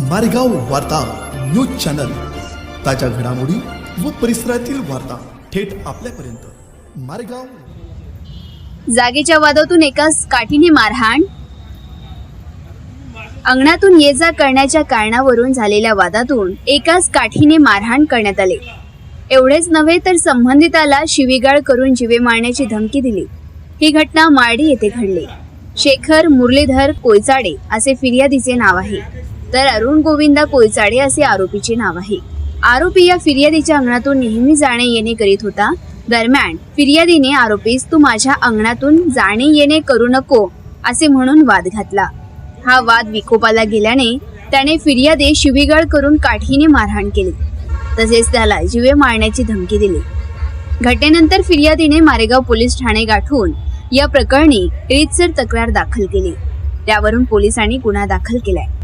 मारेगाव वार्ता news channel. ताज्या घडामोडी व परिसरातील वार्ता थेट आपल्यापर्यंत. मारेगाव. जागेच्या वादातून एकाच काठीने मारहाण? अंगणातून ये जा करण्याच्या कारणावरून झालेल्या वादातून एकाच काठीने मारहाण करण्यात आले. एवढेच नव्हे तर संबंधिताला शिवीगाळ करून जीवे मारण्याची धमकी दिली. ही घटना मार्डी येथे घडली. शेखर मुरलीधर कोयचाडे असे फिर्यादीचे नाव आहे. तर अरुण गोविंदा कोयचाडे असे आरोपीचे नाव आहे. आरोपी या फिर्यादीच्या अंगणातून नेहमी जाणे येणे करीत होता. दरम्यान फिर्यादीने आरोपीस तू माझ्या अंगणातून जाणे येणे करू नको असे म्हणून वाद घातला. हा वाद विकोपाला गेल्याने त्याने फिर्यादी शिवीगाळ करून काठीने मारहाण केली. तसेच त्याला जीवे मारण्याची धमकी दिली. घटनेनंतर फिर्यादीने मारेगाव पोलीस ठाणे गाठून या प्रकरणी रीतसर तक्रार दाखल केली. त्यावरून पोलिसांनी गुन्हा दाखल केलाय.